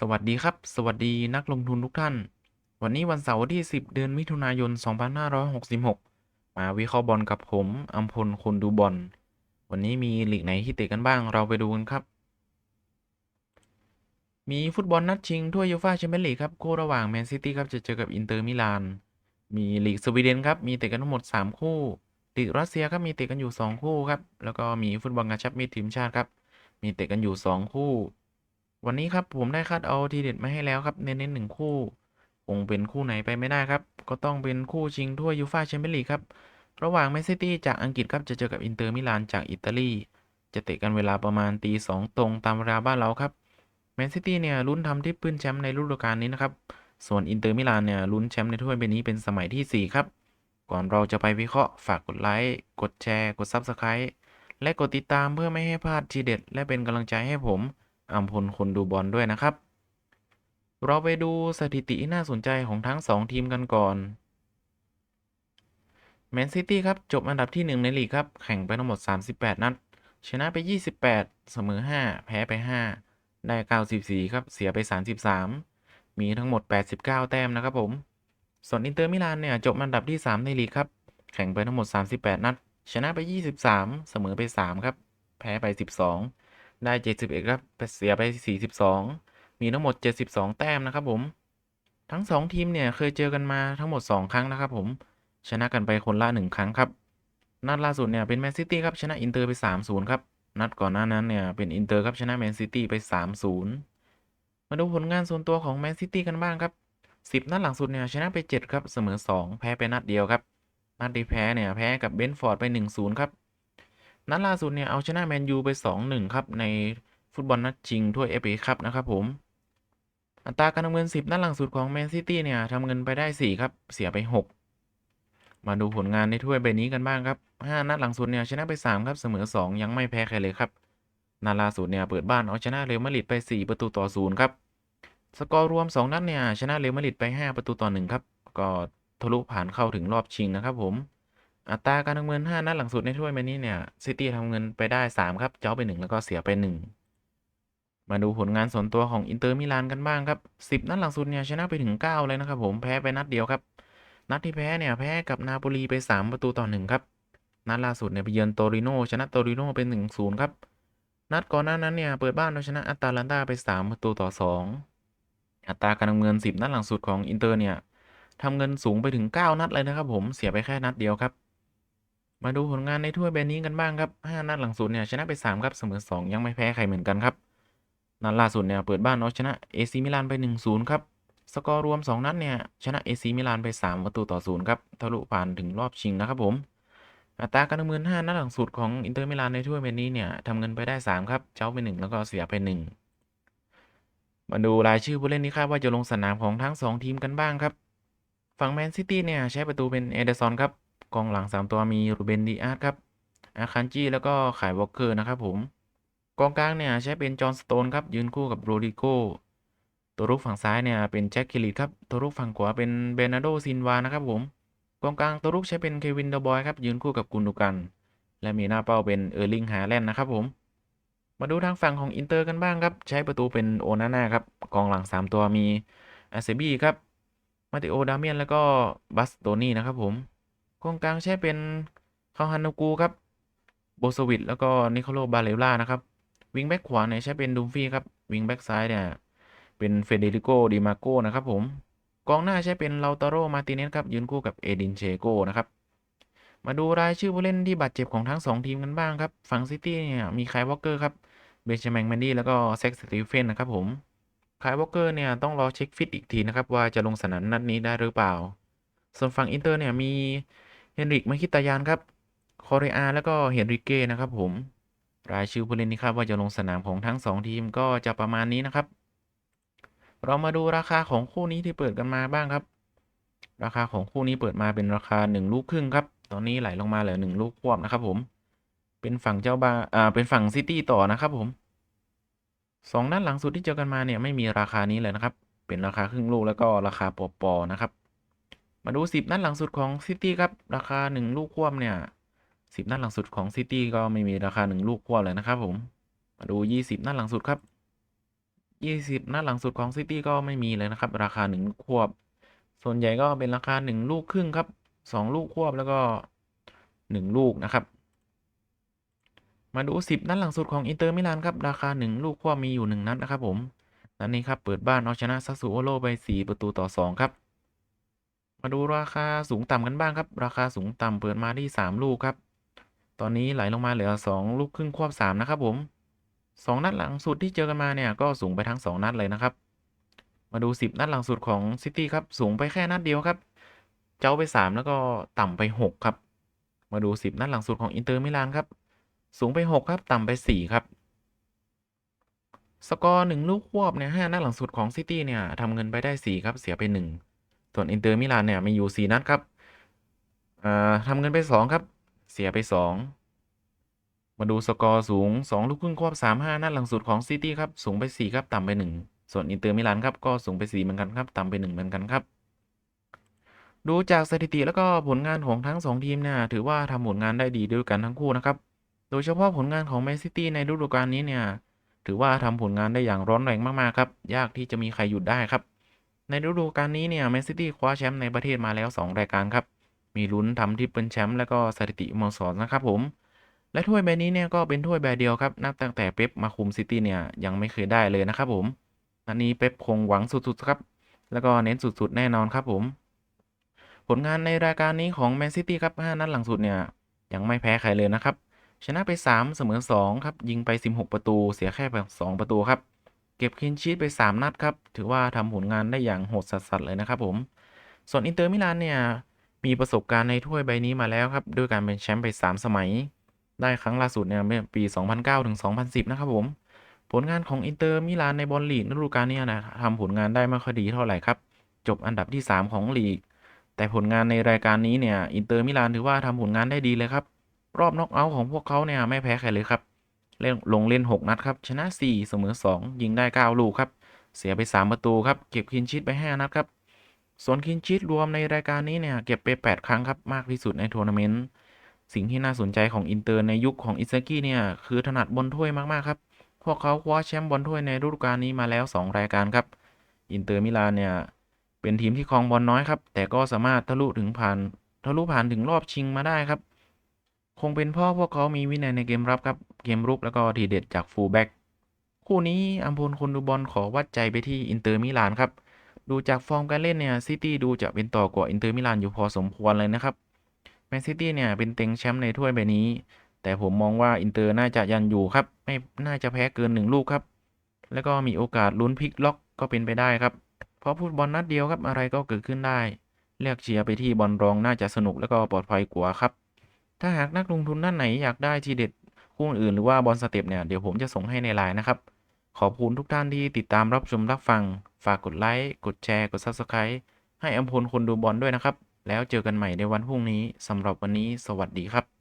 สวัสดีครับ สวัสดีนักลงทุนทุกท่าน วันนี้วันเสาร์ที่ 10 เดือนมิถุนายน 2566 มาวิเคราะห์บอลกับผมอัมพลคนดูบอล วันนี้มีลีกไหนที่เตะกันบ้างเราไปดูกันครับ มีฟุตบอลนัดชิงถ้วยยูฟ่าแชมเปี้ยนลีกครับคู่ระหว่างแมนซิตี้ครับจะเจอกับอินเตอร์มิลาน มีลีกสวีเดนครับมีเตะกันทั้งหมด 3 คู่ ลีกรัสเซียครับมีเตะกันอยู่ 2 คู่ครับ แล้วก็มีฟุตบอลกระชับมิตรทีมชาติครับมีเตะกันอยู่ 2 คู่ วันนี้ครับผมได้คัดเอาทีเด็ดมาให้แล้วครับเน้นๆหนึ่งคู่คงเป็นคู่ไหนไปไม่ได้ครับ ก็ต้องเป็นคู่ชิงถ้วยยูฟ่าแชมเปี้ยนลีกครับ ระหว่างแมนซิตี้จากอังกฤษครับจะเจอกับอินเตอร์มิลานจากอิตาลี จะเตะกันเวลาประมาณตีสองตรงตามเวลาบ้านเราครับแมนซิตี้เนี่ยลุ้นทำที่ปื้นแชมป์ในฤดูกาลนี้นะครับ ส่วนอินเตอร์มิลานเนี่ยลุ้นแชมป์ในถ้วยใบนี้เป็นสมัยที่ 4 ครับ ก่อนเราจะไปวิเคราะห์ฝากกดไลค์ กดแชร์ กด Subscribe และกดติดตามเพื่อไม่ให้พลาดทีเด็ด และเป็นกำลังใจให้ผม อัมพลคนดูบอลด้วยนะครับ เราไปดูสถิติน่าสนใจของทั้ง 2 ทีมกันก่อนแมนซิตี้ครับจบอันดับที่ 1 ในลีกครับ แข่งไปทั้งหมด 38 นัด ชนะไป 28 เสมอ 5 แพ้ไป 5 ได้ 94 ครับ เสียไป 33 มีทั้งหมด 89 แต้มนะครับผม ส่วนอินเตอร์มิลานเนี่ยจบอันดับที่ 3 ในลีกครับ แข่งไปทั้งหมด 38 นัด ชนะไป 23 เสมอไป 3 ครับ แพ้ไป 12 ได้ 71 ครับเสียไป 42 มีทั้งหมด 72 แต้มนะครับผม ทั้ง 2 ทีมเนี่ยเคยเจอกันมาทั้งหมด 2 ครั้งนะครับผม ชนะกันไปคนละ 1 ครั้งครับ นัดล่าสุดเนี่ยเป็นแมนซิตี้ครับชนะอินเตอร์ไป 3-0 ครับ นัดก่อนหน้านั้นเนี่ยเป็นอินเตอร์ครับชนะแมนซิตี้ไป 3-0 มาดูผลงานส่วนตัวของแมนซิตี้กันบ้างครับ 10 นัดหลังสุดเนี่ยชนะไป 7 ครับ เสมอ 2 แพ้ไปนัดเดียวครับ นัดที่แพ้เนี่ยแพ้กับเบนฟอร์ดไป 1-0 ครับ นัดล่าสุดเนี่ยเอาชนะแมนยูไป 2-1 ครับ ในฟุตบอลนัดชิงถ้วยเอฟเอคัพนะครับผม อัตราการทำเงิน 10 นัดหลังสุดของแมนซิตี้เนี่ยทำเงินไปได้ 4 ครับ เสียไป 6 มาดูผลงานในถ้วยใบนี้กันบ้างครับ 5 นัดหลังสุดเนี่ยชนะไป 3 ครับเสมอ 2 ยังไม่แพ้ใครเลยครับนัดล่าสุดเนี่ยเปิดบ้านเอาชนะเรอัลมาดริดไป 4 ประตูต่อ0ครับสกอร์รวม 2 นัดเนี่ยชนะเรอัลมาดริดไป 5 ประตูต่อ1ครับก็ทะลุผ่านเข้าถึงรอบชิงนะครับผม อัตราการทำเงิน 5 นัดหลังสุดในถ้วยใบนี้เนี่ยซิตี้ทำเงินไปได้ 3 ครับ เจ้าไป 1 แล้วก็เสียไป 1 มาดูผลงานส่วนตัวของอินเตอร์มิลานกันบ้างครับ 10 นัดหลังสุดเนี่ยชนะไปถึง 9 เลยนะครับผมแพ้ไปนัดเดียวครับ นัดที่แพ้เนี่ยแพ้กับนาโปลีไป 3 ประตูต่อ 1 ครับ นัดล่าสุดเนี่ยไปเยือนโตริโนชนะโตริโนเป็น 1-0 ครับ นัดก่อนหน้านั้นเนี่ยเปิดบ้านเอาชนะอัตาลันตาไป 3 ประตูต่อ 2 อัตราการทำเงิน 10 นัดหลังสุดของอินเตอร์เนี่ยทำเงินสูงไปถึง 9 นัดเลยนะครับผมเสียไปแค่นัดเดียวครับ มาดูผลงานในถ้วยใบนี้กันบ้างครับ 5 นัดหลังสุดเนี่ยชนะไป 3 ครับ เสมอ 2 ยังไม่แพ้ใครเหมือนกันครับ นัดล่าสุดเนี่ยเปิดบ้านเอาชนะเอซีมิลานไป 1-0 ครับ สกอร์รวม 2 นัดเนี่ยชนะเอซีมิลานไป 3 ประตูต่อ0ครับ ทะลุผ่านถึงรอบชิงนะครับผม อัตราการทำเงิน5นัดหลังสุดของอินเตอร์มิลานในถ้วยใบนี้เนี่ยทำเงินไปได้ 3 ครับ เจ้าไป 1 แล้วก็เสียไป 1 มาดูรายชื่อผู้เล่นที่คาดว่าจะลงสนามของทั้ง 2 ทีมกันบ้างครับ ฝั่งแมนซิตี้เนี่ยใช้ประตูเป็นเอเดอร์ซอนครับ กองหลัง 3 ตัวมีรูเบนดีอาร์ครับอาคันจีแล้วก็ขายวอลเกอร์นะครับผมกองกลางเนี่ยใช้เป็นจอห์นสโตนครับยืนคู่กับโรดิโกตัวรุกฝั่งซ้ายเนี่ยเป็นแจ็คคิลิตครับตัวรุกฝั่งขวาเป็นเบนาโดซินวานะครับผมกองกลางตัวรุกใช้เป็นเควินเดอบอยครับยืนคู่กับกุนดูกัน และมีหน้าเป้าเป็นเออร์ลิงฮาแลนด์นะครับผมมาดูทางฝั่งของอินเตอร์กันบ้างครับ ใช้ประตูเป็นโอนาน่าครับกองหลัง 3 ตัวมีอาเซบีครับมาติโอดาเมียนแล้วก็บัสโตนี่นะครับผม กองกลางใช้เป็นคาฮันนูกูครับ โบสวิตแล้วก็นิโคโลบาเลล่านะครับ วิงแบ็กขวาเนี่ยใช้เป็นดูมฟี่ครับ วิงแบ็กซ้ายเนี่ยเป็นเฟเดริโกดิมาโกนะครับผม กองหน้าใช้เป็นลาตาโรมาติเนสครับยืนคู่กับเอดินเชโกนะครับ มาดูรายชื่อผู้เล่นที่บาดเจ็บของทั้ง 2 ทีมกันบ้างครับ ฝั่งซิตี้เนี่ยมีไคลวอลเกอร์ครับ เบนจามินแมนดี้แล้วก็เซ็กสตีเฟนนะครับผมไคลวอลเกอร์เนี่ยต้องรอเช็คฟิตอีกทีนะครับว่าจะลงสนามนัดนี้ได้หรือเปล่า ส่วนฝั่งอินเตอร์เนี่ยมี เฮนริกมาคิตายานครับคอเรอาแล้วก็เฮนริเก้นะครับผม รายชื่อผู้เล่นที่คาดว่าจะลงสนามของทั้ง 2 ทีมก็จะประมาณนี้นะครับ เรามาดูราคาของคู่นี้ที่เปิดกันมาบ้างครับ ราคาของคู่นี้เปิดมาเป็นราคา 1 ลูกครึ่งครับ ตอนนี้ไหลลงมาเหลือ 1 ลูกควบนะครับผม เป็นฝั่งเจ้าบาอ่าเป็นฝั่งซิตี้ต่อนะครับผมสองด้านหลังสุดที่เจอกันมาเนี่ยไม่มีราคานี้เลยนะครับ เป็นราคาครึ่งลูกแล้วก็ราคาปอปอนะครับ มาดู 10 นัดหลังสุดของซิตี้ครับ ราคา 1 ลูกควบเนี่ย 10 นัดหลังสุดของซิตี้ก็ไม่มีราคา 1 ลูกควบเลยนะครับผม มาดู 20 นัดหลังสุดครับ 20 นัดหลังสุดของซิตี้ก็ไม่มีเลยนะครับ ราคา 1 ควบ ส่วนใหญ่ก็เป็นราคา 1 ลูกครึ่งครับ 2 ลูกควบแล้วก็ 1 ลูกนะครับ มาดู 10 นัดหลังสุดของอินเตอร์มิลานครับ ราคา 1 ลูกควบมีอยู่ 1 นัดนะครับผมนัดนี้ครับเปิดบ้านเอาชนะซัสซูโอโรไป 4 ประตูต่อ 2 ครับ มาดูราคาสูงต่ำกันบ้างครับ ราคาสูงต่ำเปิดมาที่3ลูกครับ ตอนนี้ไหลลงมาเหลือ2ลูกครึ่งควบ3นะครับผม2นัดหลังสุดที่เจอกันมาเนี่ยก็สูงไปทั้ง2นัดเลยนะครับ มาดู10นัดหลังสุดของซิตี้ครับสูงไปแค่นัดเดียวครับ เจ้าไป3แล้วก็ต่ำไป6ครับ มาดู10นัดหลังสุดของอินเตอร์มิลานครับสูงไป6ครับต่ำไป4ครับสกอร์1ลูกควบเนี่ย5นัดหลังสุดของซิตี้เนี่ยทำเงินไปได้4ครับเสียไป1 ส่วนอินเตอร์มิลานเนี่ยมีอยู่ 4 นัดครับทำเงินไป 2 ครับ เสียไป 2 มาดูสกอร์สูง 2 ลูกครึ่งควบ3 5 นัดหลังสุดของซิตี้ครับ สูงไป 4 ครับ ต่ำไป 1 ส่วนอินเตอร์มิลานครับ ก็สูงไป 4 เหมือนกันครับ ต่ำไป 1 เหมือนกันครับ ดูจากสถิติแล้วก็ผลงานของทั้ง 2 ทีมเนี่ยถือว่าทำผลงานได้ดีด้วยกันทั้งคู่นะครับ โดยเฉพาะผลงานของแมนซิตี้ในฤดูกาลนี้เนี่ย ถือว่าทำผลงานได้อย่างร้อนแรงมากๆครับ ยากที่จะมีใครหยุดได้ครับ ในฤดูกาลนี้เนี่ยแมนซิตี้คว้าแชมป์ในประเทศมาแล้ว 2 รายการครับ มีลุ้นทำที่เป็นแชมป์และก็สถิติสโมสรนะครับผม และถ้วยใบนี้เนี่ยก็เป็นถ้วยใบเดียวครับ นับตั้งแต่เป๊ปมาคุมซิตี้เนี่ยยังไม่เคยได้เลยนะครับผมนัดนี้เป๊ปคงหวังสุดๆครับ แล้วก็เน้นสุดๆแน่นอนครับผม ผลงานในรายการนี้ของแมนซิตี้ครับ5นัดหลังสุดเนี่ยยังไม่แพ้ใครเลยนะครับ ชนะไป 3 เสมอ 2 ครับ ยิงไป 16 ประตู เสียแค่2ประตูครับ เก็บคลีนชีตไป 3 นัดครับ ถือว่าทำผลงานได้อย่างโหดสัสๆเลยนะครับผม ส่วนอินเตอร์มิลานเนี่ย มีประสบการณ์ในถ้วยใบนี้มาแล้วครับ ด้วยการเป็นแชมป์ไป 3 สมัย ได้ครั้งล่าสุดเนี่ยเมื่อปี 2009ถึง2010 นะครับผม ผลงานของอินเตอร์มิลานในบอลลีกฤดูกาลนี้นะทำผลงานได้ไม่ค่อยดีเท่าไหร่ครับ จบอันดับที่ 3 ของลีก แต่ผลงานในรายการนี้เนี่ยอินเตอร์มิลานถือว่าทำผลงานได้ดีเลยครับ รอบน็อกเอาท์ของพวกเขาเนี่ยไม่แพ้ใครเลยครับ เล่นลงเล่น 6 นัด ครับ ชนะ 4 เสมอ 2 ยิงได้ 9 ลูก ครับ เสียไป 3 ประตู ครับ เก็บคลีนชีตไป 5 นัด ครับ ส่วนคลีนชีตรวมในรายการนี้เนี่ยเก็บไป 8 ครั้ง ครับ มากที่สุดในทัวร์นาเมนต์ สิ่งที่น่าสนใจของอินเตอร์ในยุคของอิซากิเนี่ยคือถนัดบอลถ้วยมากๆครับ พวกเขาคว้าแชมป์บอลถ้วยในฤดูกาลนี้มาแล้ว 2 รายการครับอินเตอร์มิลานเนี่ยเป็นทีมที่ครองบอลน้อยครับแต่ก็สามารถทะลุถึงผ่านทะลุผ่านถึงรอบชิงมาได้ครับ คงเป็นเพราะพวกเขามีวินัยในเกมรับครับ เกมรุกแล้วก็ทีเด็ดจากฟูลแบ็กคู่นี้อัมพลคนดูบอลขอวัดใจไปที่อินเตอร์มิลานครับ ดูจากฟอร์มการเล่นเนี่ยซิตี้ดูจะเป็นต่อกว่าอินเตอร์มิลานอยู่พอสมควรเลยนะครับแมนซิตี้เนี่ยเป็นเต็งแชมป์ในถ้วยใบนี้ แต่ผมมองว่าอินเตอร์น่าจะยันอยู่ครับ ไม่น่าจะแพ้เกินหนึ่งลูกครับ แล้วก็มีโอกาสลุ้นพลิกล็อกก็เป็นไปได้ครับ เพราะฟุตบอลนัดเดียวครับอะไรก็เกิดขึ้นได้ เลือกเชียร์ไปที่บอลรองน่าจะสนุกแล้วก็ปลอดภัยกว่าครับ ถ้าหากนักลงทุนท่านไหนอยากได้ทีเด็ดคู่อื่นหรือว่าบอลสเต็ปเนี่ยเดี๋ยวผมจะส่งให้ในไลน์นะครับ ขอบคุณทุกท่านที่ติดตามรับชมรับฟัง ฝากกดไลค์ กดแชร์ กด Subscribe ให้อัมพลคนดูบอลด้วยนะครับ แล้วเจอกันใหม่ในวันพรุ่งนี้สำหรับวันนี้ สวัสดีครับ